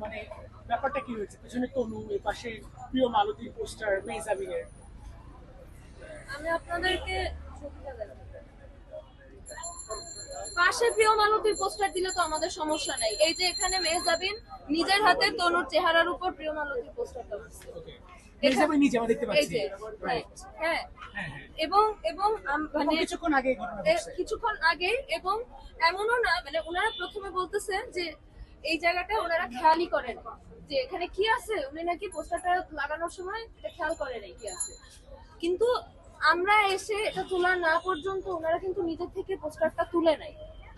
মানে ব্যাপারটা কি হয়েছে পেছনে তনু এর পাশে প্রিয় মালতী পোস্টার মেজাবিং এর আমি আপনাদেরকে পাশে প্রিয় মালতীর পোস্টার দিলে তো আমাদের সমস্যা নাই। এই যে এখানে মেহজাবিন নিজের হাতে তনুর চেহারার উপর প্রিয় মালতীর পোস্টারটা এবং এবং মানে কিছুক্ষণ আগে কিছুক্ষণ এবং এমনও না মানে ওনারা প্রথমে বলতেছেন যে এই জায়গাটা ওনারা খেয়ালই করেন যে এখানে কি আছে? উনি নাকি পোস্টারটা লাগানোর সময় এটা খেয়াল করে নাই কি আছে। কিন্তু আমরা এসে এটা তোলা না পর্যন্ত ওনারা কিন্তু নিজের থেকে পোস্টারটা তুলে নাই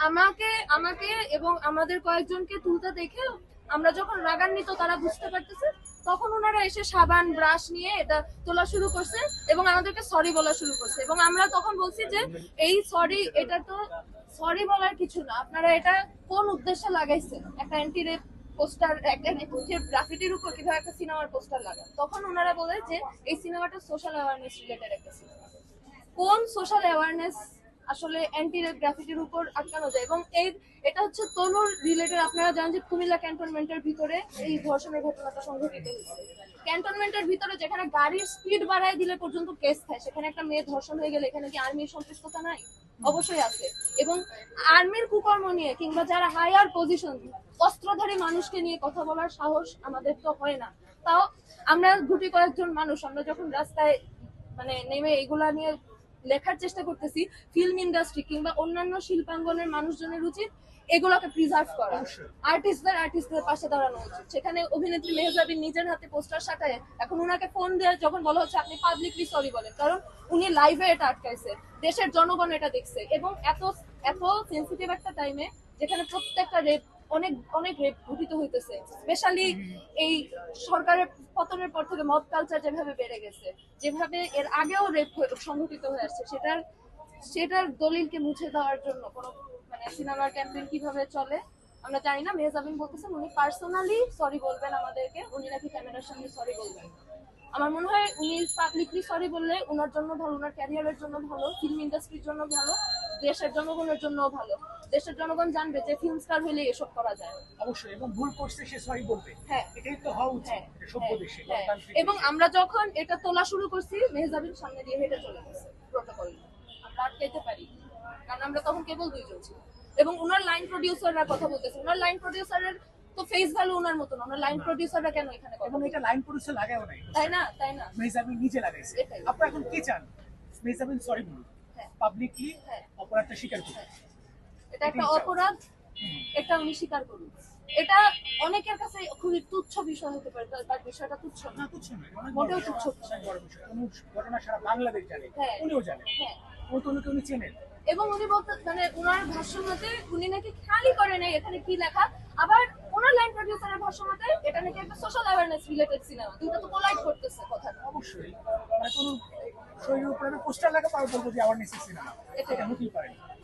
আমাকে আমাকে এবং আমাদের কয়েকজনকে তুলতে দেখে আমরা যখন রাগান্বিত তারা বুঝতে পারতেছে, তখন ওনারা এসে সাবান, ব্রাশ নিয়ে এটা তোলা শুরু করছে এবং আমাদেরকে সরি বলা শুরু করছে। এবং আমরা তখন বলছি যে, এই সরি এটা তো সরি বলার কিছু না। আপনারা এটা কোন উদ্দেশ্যে লাগাইছেন? একটা অ্যান্টি রেপ পোস্টার, একটা গ্রাফিটির উপর কীভাবে একটা সিনেমার পোস্টার লাগান, তখন ওনারা বলে যে এই সিনেমাটা সোশ্যাল অ্যাওয়ারনেস রিলেটেড একটা সিনেমা কোন সোশ্যাল অ্যাওয়ারনেস আসলে অ্যান্টি গ্রাফিটির উপর আটকানো যায়? এবং এই এটা হচ্ছে তনুর রিলেটেড আপনারা জানেন যে কুমিল্লা ক্যান্টনমেন্টের ভিতরে এই ধর্ষণের ঘটনাটা সংঘটিত হয়েছে। ক্যান্টনমেন্টের ভিতরে যেখানে গাড়ির স্পিড বাড়ায় দিলে পর্যন্ত কেস খায় সেখানে একটা মেয়ে ধর্ষণ হয়ে গেলে এখানে কি আর্মির সম্পৃক্ততা নাই? অবশ্যই আছে। এবং আর্মির কুকর্ম নিয়ে কিংবা যারা হায়ার পজিশন অস্ত্রধারী মানুষকে নিয়ে কথা বলার সাহস আমাদের তো হয় না। তাও আমরা গুটি কয়েকজন মানুষ, আমরা যখন রাস্তায় মানে নেমে এগুলা নিয়ে লেখার চেষ্টা করতেছি ফিল্ম ইন্ডাস্ট্রি কিংবা অন্যান্য শিল্পাঙ্গনের মানুষজনের উচিত এগুলোকে প্রিজার্ভ করা। আর্টিস্টদের আর্টিস্টদের পাশে দাঁড়ানো উচিত। সেখানে অভিনেত্রী মেহজাবিন নিজের হাতে পোস্টার সাটায় এখন উনাকে ফোন দিয়ে যখন বলা হচ্ছে আপনি পাবলিকলি সরি বলেন কারণ উনি লাইভে এটা আটকাইছে। দেশের জনগণ এটা দেখছে এবং এত এত সেন্সিটিভ একটা টাইমে যেখানে প্রত্যেকটা রেপ অনেক অনেক রেপ ঘটিত হইতেছে। স্পেশালি এই সরকারের পতনের পর থেকে মদ কালচার যেভাবে বেড়ে গেছে, যেভাবে এর আগেও রেপ সংঘটিত হয়ে আসছে, সেটার সেটার দলিলকে মুছে দেওয়ার জন্য কোনো মানে সিনেমার ক্যাম্পেইন কীভাবে চলে, আমরা জানি না। মেহজাবিন বলতেছেন উনি পার্সোনালি সরি বলবেন আমাদেরকে, উনি নাকি ক্যামেরার সামনে সরি বলবেন। আমার মনে হয় উনি পাবলিকলি সরি বললে ওনার জন্য ভালো ওনার ক্যারিয়ারের জন্য ভালো ফিল্ম ইন্ডাস্ট্রির জন্য ভালো দেশের জনগণের জন্য ভালো। দেশের জনগণ জানবে যে ফিল্ম স্টার হলে এসব করা যায়। অবশ্যই এবং ভুল করছে সে সরি বলবে। হ্যাঁ। এটাই তো হওয়া উচিত হ্যাঁ, সভ্য হ্যাঁ, দেশে হ্যাঁ। এবং আমরা যখন এটা তোলা শুরু করছি মেহজাবিন সামনে দিয়ে হেঁটে চলে গেছে প্রোটোকল আমরা আটকাইতে পারি। কারণ আমরা তখন কেবল দুইজন এবং ওনার লাইন প্রডিউসাররা কথা বলতেছে। ওনার লাইন প্রডিউসারের তো ফেস ভ্যালু ওনার মতো না ওনার লাইন প্রডিউসাররা কেন এখানে এবং এটা লাইন পুরুষে লাগাও নাই। তাই না তাই না। মেজাবিন নিজে লাগাইছে। আপনারা এখন কি চান? মেজাবিন সরি বলুন। পাবলিকলি হ্যাঁ। অপরাধটা স্বীকার করুন। এটা একটা অপরাধ এটা উনি স্বীকার করুন। এটা অনেকের কাছে খুবই তুচ্ছ বিষয় হতে পারে তার বিষয়টা তুচ্ছ না। তুচ্ছ নয় মোটেও তুচ্ছ ঘটনা সারা বাংলাদেশ জানে হ্যাঁ। উনিও জানেন হ্যাঁ। উনিকে উনি চেনেন। এবং উনি বলতে মানে ওনার ভাষ্য মতে উনি নাকি খেয়ালই করে নাই এখানে কি লেখা। আবার ওনার লাইন প্রডিউসারের ভাষ্য মতে এটা নাকি একটা সোশ্যাল অ্যাওয়ারনেস রিলেটেড সিনেমা দুটো তো কোলাইড করতেছে কথাটা। অবশ্যই। মানে কোনো শরীরের উপরে আমি পোস্টার লাগা পারব বলব যে অ্যাওয়ারনেস সিনেমা। এটা হতেই পারে না।